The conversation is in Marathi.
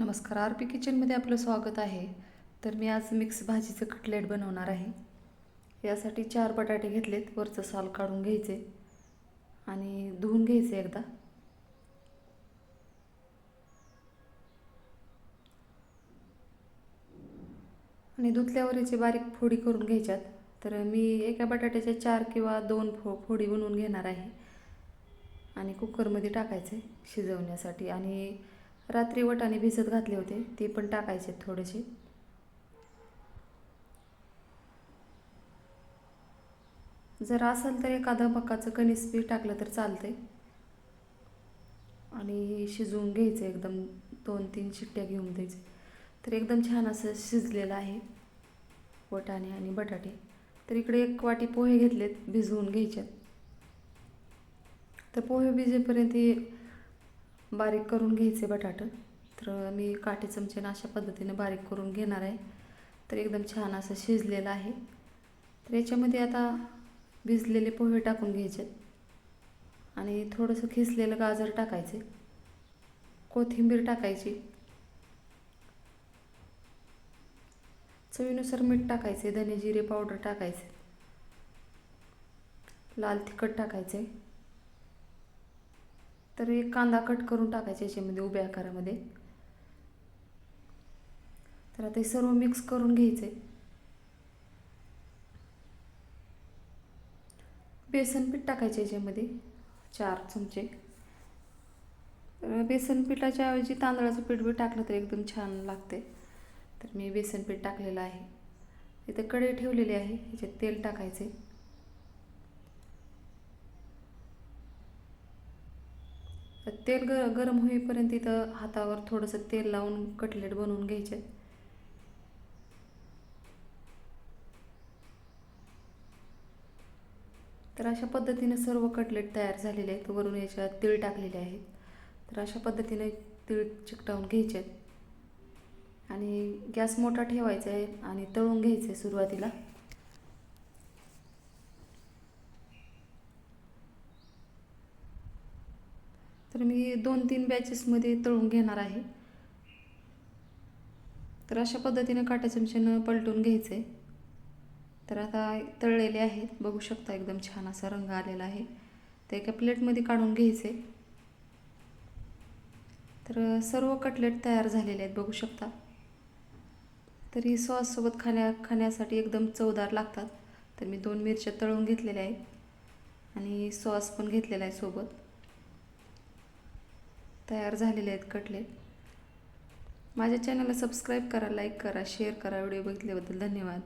नमस्कार आर पी किचनमध्ये आपलं स्वागत आहे. तर मी आज मिक्स भाजीचं कटलेट बनवणार आहे. यासाठी चार बटाटे घेतलेत वरचं साल काढून घ्यायचे आणि धुवून घ्यायचे एकदा. आणि धुतल्यावर याची बारीक फोडी करून घ्यायच्यात. तर मी एका बटाट्याच्या चार किंवा दोन फो फोडी बनवून घेणार आहे. आणि कुकरमध्ये टाकायचे शिजवण्यासाठी आणि रात्री वटाने भिजत घातले होते ते पण टाकायचे थोडेसे. जर असेल तर एखादा मकाचं कणीस बी टाकलं तर चालतंय. आणि शिजवून घ्यायचं एकदम दोन तीन शिट्ट्या घेऊन द्यायचे. तर एकदम छान असं शिजलेलं आहे वटाणे आणि बटाटे. तर इकडे एक वाटी पोहे घेतलेत भिजवून घ्यायच्यात. तर पोहे भिजेपर्यंत बारीक करून घ्यायचे बटाटं. तर मी काटे चमच्यानं अशा पद्धतीने बारीक करून घेणार आहे. तर एकदम छान असं शिजलेलं आहे. तर याच्यामध्ये आता भिजलेले पोहे टाकून घ्यायचे. आणि थोडंसं खिसलेलं गाजर टाकायचे. कोथिंबीर टाकायची. चवीनुसार मीठ टाकायचे. धने जिरे पावडर टाकायचे. लाल तिखट टाकायचे. तर एक कांदा कट करून टाकायचे याच्यामध्ये उभ्या आकारामध्ये. तर आता हे सर्व मिक्स करून घ्यायचे. बेसन पीठ टाकायचे याच्यामध्ये चार चमचे. बेसन पिठाच्या ऐवजी तांदळाचं पीठ बी टाकलं तर एकदम छान लागते. तर मी बेसन पीठ टाकलेलं आहे. इथे कढई ठेवलेली आहे याच्यात तेल टाकायचे. तेल ग गरम होईपर्यंत इथं हातावर थोडंसं तेल लावून कटलेट बनवून घ्यायचे. तर अशा पद्धतीने सर्व कटलेट तयार झालेले आहेत. वरून याच्यात तीळ टाकलेले आहेत. तर अशा पद्धतीने तीळ चिकटावून घ्यायचे. आहेत आणि गॅस मोठा ठेवायचा आहे आणि तळून घ्यायचं आहे सुरुवातीला. तर मी दोन तीन बॅचेसमध्ये तळून घेणार आहे. तर अशा पद्धतीनं काटा चमच्यानं पलटून घ्यायचं. आहे तर आता तळलेले आहेत. बघू शकता एकदम छान असा रंग आलेला आहे. ते एका प्लेटमध्ये काढून घ्यायचे. तर सर्व कटलेट तयार झालेले आहेत बघू शकता. तरी सॉससोबत खाण्या खाण्यासाठी एकदम चवदार लागतात. तर मी दोन मिरच्या तळून घेतलेल्या आहेत. आणि सॉस पण घेतलेला आहे सोबत. तयार झालेले आहेत कटलेट. माझ्या चॅनलला सबस्क्राईब करा लाईक करा शेअर करा. व्हिडिओ बघितल्याबद्दल धन्यवाद.